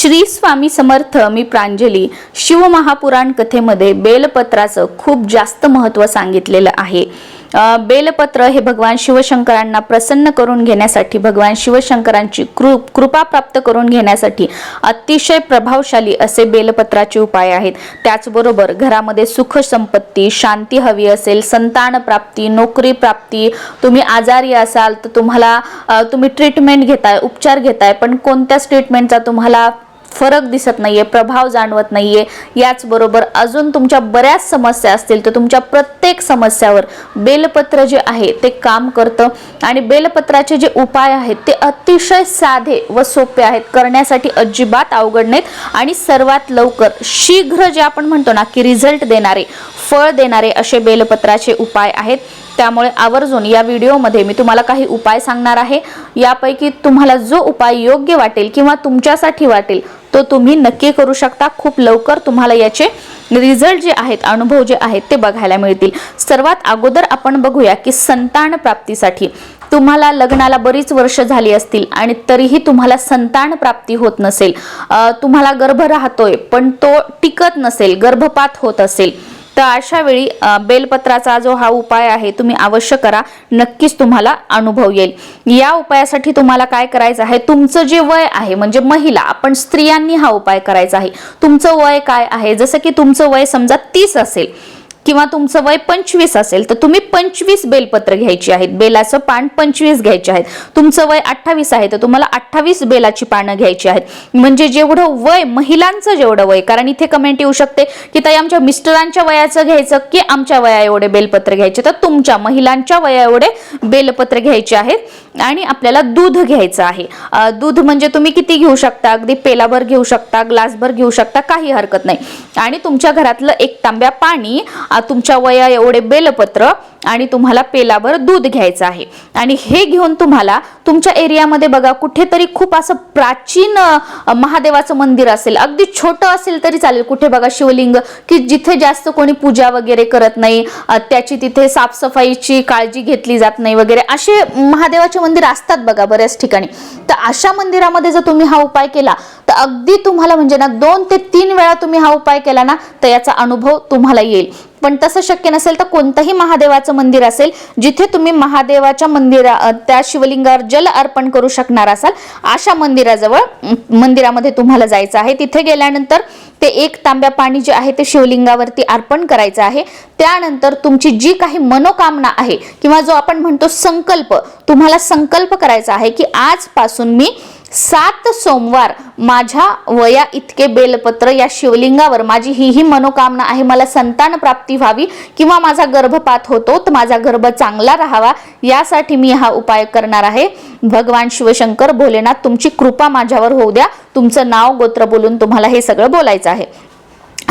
श्री स्वामी समर्थ मी प्रांजली शिवमहापुराण कथेमध्ये बेलपत्राचं खूप जास्त महत्त्व सांगितलेलं आहे. बेलपत्र हे भगवान शिवशंकरांना प्रसन्न करून घेण्यासाठी भगवान शिवशंकरांची कृ कृपा प्राप्त करून घेण्यासाठी अतिशय प्रभावशाली असे बेलपत्राचे उपाय आहेत. त्याचबरोबर घरामध्ये सुख संपत्ती शांती हवी असेल संतान प्राप्ती नोकरी प्राप्ती तुम्ही आजारी असाल तर तुम्हाला तुम्ही ट्रीटमेंट घेताय उपचार घेताय पण कोणत्याच ट्रीटमेंटचा तुम्हाला फरक दिसत नाहीये प्रभाव जाणवत नाहीये. याचबरोबर अजून तुमच्या बऱ्याच समस्या असतील तर तुमच्या प्रत्येक समस्यावर बेलपत्र जे आहे ते काम करतं. आणि बेलपत्राचे जे उपाय आहेत ते अतिशय साधे व सोपे आहेत करण्यासाठी अजिबात अवघड नाहीत. आणि सर्वात लवकर शीघ्र जे आपण म्हणतो ना की रिझल्ट देणारे फळ देणारे असे बेलपत्राचे उपाय आहेत. त्यामुळे आवर्जून या व्हिडिओमध्ये मी तुम्हाला काही उपाय सांगणार आहे. यापैकी तुम्हाला जो उपाय योग्य वाटेल किंवा तुमच्यासाठी वाटेल तो तुम्ही नक्की करू शकता. खूप लवकर तुम्हाला याचे रिझल्ट जे आहेत अनुभव जे आहेत ते बघायला मिळतील. सर्वात अगोदर आपण बघूया की संतान प्राप्तीसाठी तुम्हाला लग्नाला बरीच वर्ष झाली असतील आणि तरीही तुम्हाला संतान प्राप्ती होत नसेल. तुम्हाला गर्भ राहतोय पण तो टिकत नसेल गर्भपात होत असेल. तर अशा वेळी बेलपत्राचा जो हा उपाय आहे तुम्ही अवश्य करा. नक्कीच तुम्हाला अनुभव येईल. या उपायासाठी तुम्हाला काय करायचं आहे? तुमचं जे वय आहे म्हणजे महिला आपण स्त्रियांनी हा उपाय करायचा आहे. तुमचं वय काय आहे? जसं की तुमचं वय समजा तीस असेल. किंवा तुमचं वय पंचवीस असेल तर तुम्ही पंचवीस बेलपत्र घ्यायची आहेत. बेलाचं पान पंचवीस घ्यायचे आहेत. तुमचं वय अठ्ठावीस आहे तर तुम्हाला अठ्ठावीस बेलाची पानं घ्यायची आहेत. म्हणजे जेवढं वय महिलांचं जेवढं वय कारण इथे कमेंट येऊ शकते की ताई आमच्या मिस्टरांच्या वयाचं घ्यायचं की आमच्या वया एवढे बेलपत्र घ्यायचे? तर तुमच्या महिलांच्या वया एवढे बेलपत्र घ्यायचे आहेत आणि आपल्याला दूध घ्यायचं आहे. दूध म्हणजे तुम्ही किती घेऊ शकता? अगदी पेलाभर घेऊ शकता ग्लासभर घेऊ शकता काही हरकत नाही. आणि तुमच्या घरातलं एक तांब्या पाणी तुमच्या वया एवढे बेलपत्र आणि तुम्हाला पेलाभर दूध घ्यायचं आहे. आणि हे घेऊन तुम्हाला तुमच्या एरियामध्ये बघा कुठेतरी खूप असं प्राचीन महादेवाचं मंदिर असेल अगदी छोटं असेल तरी चालेल. कुठे बघा शिवलिंग की जिथे जास्त कोणी पूजा वगैरे करत नाही त्याची तिथे साफसफाईची काळजी घेतली जात नाही वगैरे असे महादेवाचे मंदिर असतात बघा बऱ्याच ठिकाणी. तर अशा मंदिरामध्ये जर तुम्ही हा उपाय केला तर अगदी तुम्हाला म्हणजे ना दोन ते तीन वेळा तुम्ही हा उपाय केला ना तर याचा अनुभव तुम्हाला येईल. पण तसं शक्य नसेल तर कोणतंही महादेवाचं मंदिर असेल जिथे तुम्ही महादेवाच्या मंदिरा त्या शिवलिंगावर जल अर्पण करू शकणार असाल अशा मंदिराजवळ मंदिरामध्ये तुम्हाला जायचं आहे. तिथे गेल्यानंतर ते एक तांब्या पाणी जे आहे ते शिवलिंगावरती अर्पण करायचं आहे. त्यानंतर तुमची जी काही मनोकामना आहे किंवा जो आपण म्हणतो संकल्प तुम्हाला संकल्प करायचा आहे की आजपासून मी सात सोमवार माझ्या वया इतके बेलपत्र या शिवलिंगावर माझी ही ही मनोकामना आहे मला संतान प्राप्ती व्हावी किंवा माझा गर्भपात होतो तर माझा गर्भ चांगला राहावा यासाठी मी हा उपाय करणार आहे. भगवान शिवशंकर भोलेनाथ तुमची कृपा माझ्यावर होऊ द्या. तुमचं नाव गोत्र बोलून तुम्हाला हे सगळं बोलायचं आहे.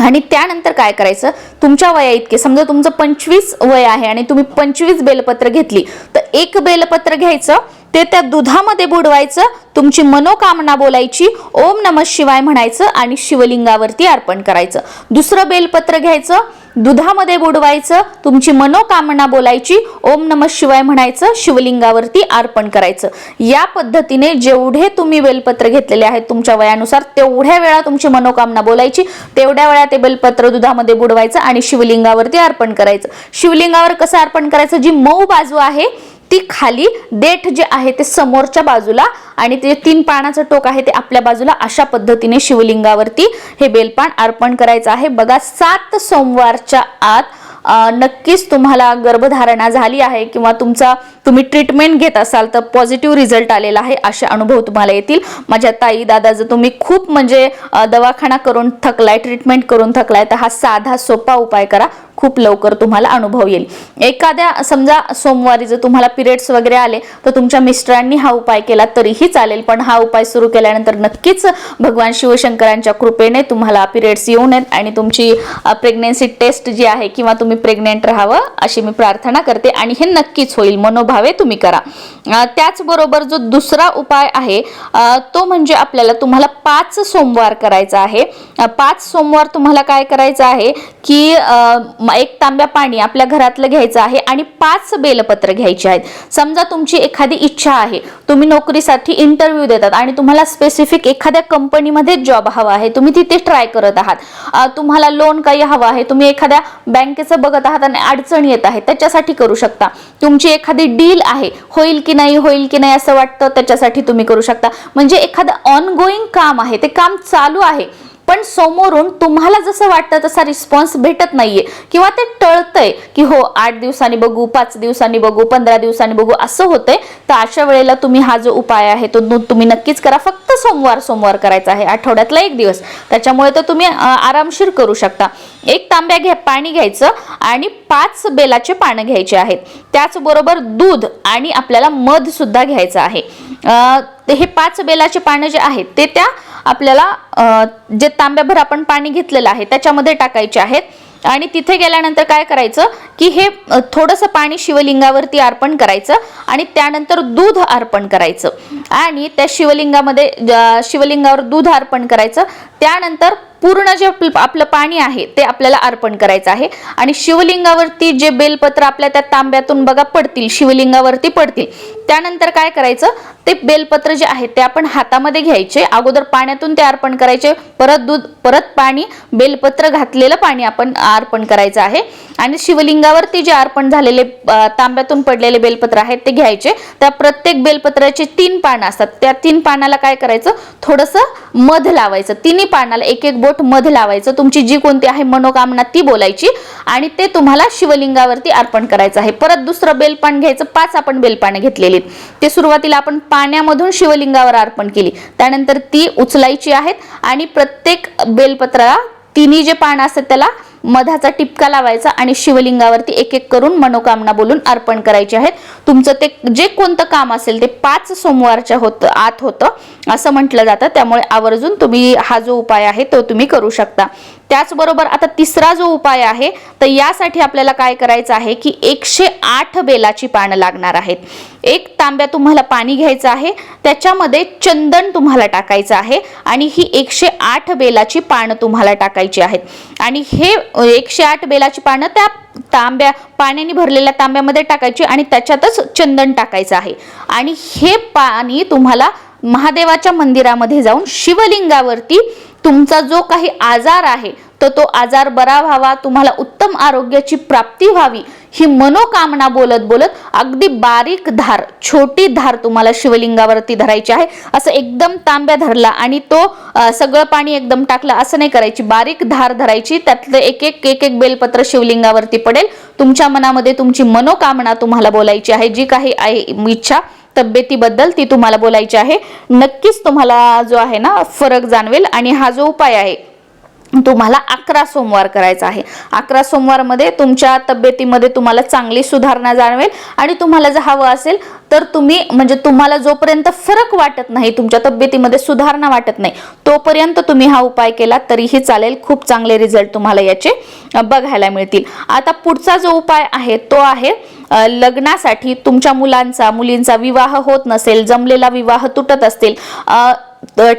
आणि त्यानंतर काय करायचं? तुमच्या वया इतके समजा तुमचं पंचवीस वय आहे आणि तुम्ही पंचवीस बेलपत्र घेतली तर एक बेलपत्र घ्यायचं ते त्या दुधामध्ये बुडवायचं तुमची मनोकामना बोलायची ओम नम शिवाय म्हणायचं आणि शिवलिंगावरती अर्पण करायचं. दुसरं बेलपत्र घ्यायचं दुधामध्ये बुडवायचं तुमची मनोकामना बोलायची ओम नम शिवाय म्हणायचं शिवलिंगावरती अर्पण करायचं. या पद्धतीने जेवढे तुम्ही बेलपत्र घेतलेले आहेत तुमच्या वयानुसार तेवढ्या वेळा तुमची मनोकामना बोलायची तेवढ्या वेळा ते बेलपत्र दुधामध्ये बुडवायचं आणि शिवलिंगावरती अर्पण करायचं. शिवलिंगावर कसं अर्पण करायचं? जी मऊ बाजू आहे ती खाली देठ जे आहे ते समोरच्या बाजूला आणि ते तीन पानाचं टोक आहे ते आपल्या बाजूला अशा पद्धतीने शिवलिंगावरती हे बेलपान अर्पण करायचं आहे. बघा सात सोमवारच्या आत नक्कीच तुम्हाला गर्भधारणा झाली आहे किंवा तुमचा तुम्ही ट्रीटमेंट घेत असाल तर पॉझिटिव्ह रिझल्ट आलेला आहे असे अनुभव तुम्हाला येतील. माझ्या ताई दादा जर तुम्ही खूप म्हणजे दवाखाना करून थकलाय ट्रीटमेंट करून थकलाय तर हा साधा सोपा उपाय करा. खूप लवकर तुम्हाला अनुभव येईल. एखाद्या समजा सोमवारी जर तुम्हाला पिरियड्स वगैरे आले तर तुमच्या मिस्टरांनी हा उपाय केला तरीही चालेल. पण हा उपाय सुरू केल्यानंतर नक्कीच भगवान शिवशंकरांच्या कृपेने तुम्हाला पिरियड्स येऊ नयेत आणि तुमची प्रेग्नेन्सी टेस्ट जी आहे किंवा तुम्ही प्रेग्नेंट राहावं अशी मी प्रार्थना करते आणि हे नक्कीच होईल. मनोभावे तुम्ही करा. त्याचबरोबर जो दुसरा उपाय आहे तो म्हणजे आपल्याला तुम्हाला पाच सोमवार करायचा आहे. पाच सोमवार तुम्हाला काय करायचं आहे की एक तांब्या पाणी आपल्या घरातलं घ्यायचं आहे आणि पाच बेलपत्र घ्यायची आहेत. समजा तुमची एखादी इच्छा आहे तुम्ही नोकरीसाठी इंटरव्ह्यू देतात आणि तुम्हाला स्पेसिफिक एखाद्या कंपनीमध्ये जॉब हवा आहे तुम्ही तिथे ट्राय करत आहात. तुम्हाला लोन काही हवं आहे तुम्ही एखाद्या बँकेचं बघत आहात आणि अडचण येत आहे त्याच्यासाठी करू शकता. तुमची एखादी डील आहे होईल की नाही होईल की नाही असं वाटतं त्याच्यासाठी तुम्ही करू शकता. म्हणजे एखादं ऑनगोईंग काम आहे ते काम चालू आहे. पण समोरून तुम्हाला जसं वाटतं तसा रिस्पॉन्स भेटत नाहीये. किंवा ते टळतंय की हो आठ दिवसांनी बघू पाच दिवसांनी बघू पंधरा दिवसांनी बघू असं होतंय. तर अशा वेळेला तुम्ही हा जो उपाय आहे तो तुम्ही नक्कीच करा. फक्त सोमवार सोमवार करायचा आहे. आठवड्यातला एक दिवस. त्याच्यामुळे तर तुम्ही आरामशीर करू शकता. एक तांब्या घ्या पाणी घ्यायचं आणि पाच बेलाचे पानं घ्यायचे आहेत. त्याचबरोबर दूध आणि आपल्याला मध सुद्धा घ्यायचं आहे. तर ते हे पाच बेलाचे पानं जे आहेत ते त्या आपल्याला जे तांब्याभर आपण पाणी घेतलेलं आहे त्याच्यामध्ये टाकायचे आहेत. आणि तिथे गेल्यानंतर काय करायचं की हे थोडंसं पाणी शिवलिंगावरती अर्पण करायचं आणि त्यानंतर दूध अर्पण करायचं. आणि त्या शिवलिंगामध्ये शिवलिंगावर दूध अर्पण करायचं. त्यानंतर पूर्ण जे आपलं पाणी आहे ते आपल्याला अर्पण करायचं आहे. आणि शिवलिंगावरती जे बेलपत्र आपल्या त्या तांब्यातून बघा पडतील शिवलिंगावरती पडतील. त्यानंतर काय करायचं? ते बेलपत्र जे आहे ते आपण हातामध्ये घ्यायचे. अगोदर पाण्यातून ते अर्पण करायचे. परत दूध परत पाणी बेलपत्र घातलेलं पाणी आपण अर्पण करायचं आहे. आणि शिवलिंगावरती जे अर्पण झालेले तांब्यातून पडलेले बेलपत्र आहेत ते घ्यायचे. त्या प्रत्येक बेलपत्राचे तीन पानं असतात. त्या तीन पानाला काय करायचं? थोडंसं मध लावायचं. तिन्ही पानाला एक एक बोट मध लावायचं. तुमची जी कोणती आहे मनोकामना ती बोलायची आणि ते तुम्हाला शिवलिंगावरती अर्पण करायचं आहे. परत दुसरं बेलपान घ्यायचं. पाच आपण बेलपानं घेतलेली. आहेत. ते सुरुवातीला आपण पाण्यामधून शिवलिंगावर अर्पण केली. त्यानंतर ती उचलायची आहेत आणि प्रत्येक बेलपत्राला तिन्ही जे पानं असतात त्याला मधाचा टिपका लावायचा आणि शिवलिंगावरती एक एक करून मनोकामना बोलून अर्पण करायचे आहेत. तुमचं ते जे कोणतं काम असेल ते पाच सोमवारच्या होत आत होतं असं म्हटलं जातं. त्यामुळे आवर्जून तुम्ही हा जो उपाय आहे तो तुम्ही करू शकता. त्याचबरोबर आता तिसरा जो उपाय आहे तर यासाठी आपल्याला काय करायचं आहे की एकशे आठ बेलाची पानं लागणार आहेत. एक तांब्या तुम्हाला पाणी घ्यायचं आहे त्याच्यामध्ये चंदन तुम्हाला टाकायचं आहे आणि ही एकशे आठ बेलाची पानं तुम्हाला टाकायची आहेत. आणि हे एकशे आठ बेलाची पानं त्या तांब्या पाण्याने भरलेल्या तांब्यामध्ये टाकायची आणि त्याच्यातच चंदन टाकायचं आहे. आणि हे पाणी तुम्हाला महादेवाच्या मंदिरामध्ये जाऊन शिवलिंगावरती तुमचा जो काही आजार आहे तर तो आजार बरा व्हावा तुम्हाला उत्तम आरोग्याची प्राप्ती व्हावी ही मनोकामना बोलत बोलत अगदी बारीक धार छोटी धार तुम्हाला शिवलिंगावरती धरायची आहे. असं एकदम तांब्या धरला आणि तो सगळं पाणी एकदम टाकलं असं नाही करायची. बारीक धार धरायची त्यातलं एक एक एक एक बेलपत्र शिवलिंगावरती पडेल. तुमच्या मनामध्ये तुमची मनोकामना तुम्हाला बोलायची आहे. जी काही आहे इच्छा तब्येतीबद्दल ती तुम्हाला बोलायची आहे. नक्कीच तुम्हाला जो आहे ना फरक जाणवेल आणि हा जो उपाय आहे तुम्हाला अकरा सोमवार करायचा आहे. अकरा सोमवारमध्ये तुमच्या तब्येतीमध्ये तुम्हाला चांगली सुधारणा जाणवेल आणि तुम्हाला जर हवं असेल तर तुम्ही म्हणजे तुम्हाला जोपर्यंत फरक वाटत नाही तुमच्या तब्येतीमध्ये सुधारणा वाटत नाही तोपर्यंत तुम्ही हा उपाय केला तरीही चालेल. खूप चांगले रिझल्ट तुम्हाला याचे बघायला मिळतील. आता पुढचा जो उपाय आहे तो आहे लग्नासाठी तुमच्या मुलांचा मुलींचा विवाह होत नसेल जमलेला विवाह तुटत असतील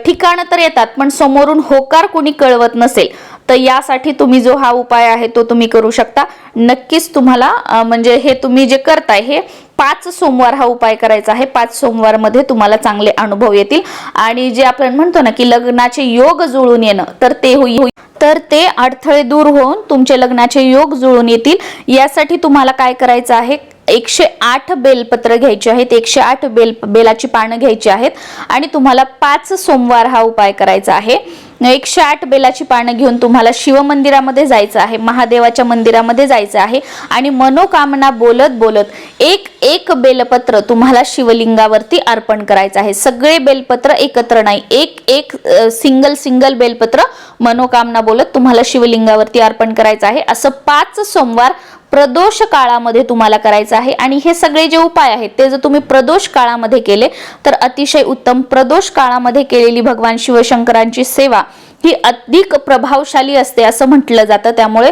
ठिकाणं तर येतात पण समोरून होकार कोणी कळवत नसेल तर यासाठी तुम्ही जो हा उपाय आहे तो तुम्ही करू शकता. नक्कीच तुम्हाला म्हणजे हे तुम्ही जे करताय हे पाच सोमवार हा उपाय करायचा आहे. पाच सोमवारमध्ये तुम्हाला चांगले अनुभव येतील. आणि जे आपण म्हणतो ना की लग्नाचे योग जुळून येणं तर ते होईल तर ते अडथळे दूर होऊन तुमचे लग्नाचे योग जुळून येतील. यासाठी तुम्हाला काय करायचं आहे? एकशे आठ बेलपत्र घ्यायचे आहेत एकशे आठ बेल बेलाची पानं घ्यायची आहेत आणि तुम्हाला पाच सोमवार हा उपाय करायचा आहे. एकशे आठ बेलाची पानं घेऊन तुम्हाला शिवमंदिरामध्ये जायचं आहे महादेवाच्या मंदिरामध्ये जायचं आहे आणि मनोकामना बोलत बोलत एक एक बेलपत्र तुम्हाला शिवलिंगावरती अर्पण करायचं आहे. सगळे बेलपत्र एकत्र नाही एक एक सिंगल सिंगल बेलपत्र मनोकामना बोलत तुम्हाला शिवलिंगावरती अर्पण करायचं आहे. असं पाच सोमवार प्रदोष काळामध्ये तुम्हाला करायचं आहे आणि हे सगळे जे उपाय आहेत ते जर तुम्ही प्रदोष काळामध्ये केले तर अतिशय उत्तम. प्रदोष काळामध्ये केलेली भगवान शिवशंकरांची सेवा ही अधिक प्रभावशाली असते असं म्हटलं जातं. त्यामुळे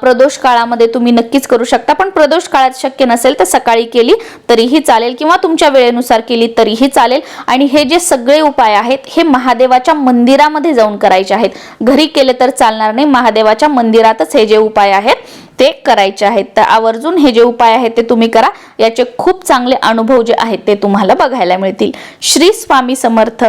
प्रदोष काळामध्ये तुम्ही नक्कीच करू शकता. पण प्रदोष काळात शक्य नसेल तर सकाळी केली तरीही चालेल किंवा तुमच्या वेळेनुसार केली तरीही चालेल. आणि हे जे सगळे उपाय आहेत हे महादेवाच्या मंदिरामध्ये जाऊन करायचे आहेत. घरी केले तर चालणार नाही. महादेवाच्या मंदिरातच हे जे उपाय आहेत ते करायचे आहेत. तर आवर्जून हे जे उपाय आहेत ते तुम्ही करा. याचे खूप चांगले अनुभव जे आहेत ते तुम्हाला बघायला मिळतील. श्री स्वामी समर्थ.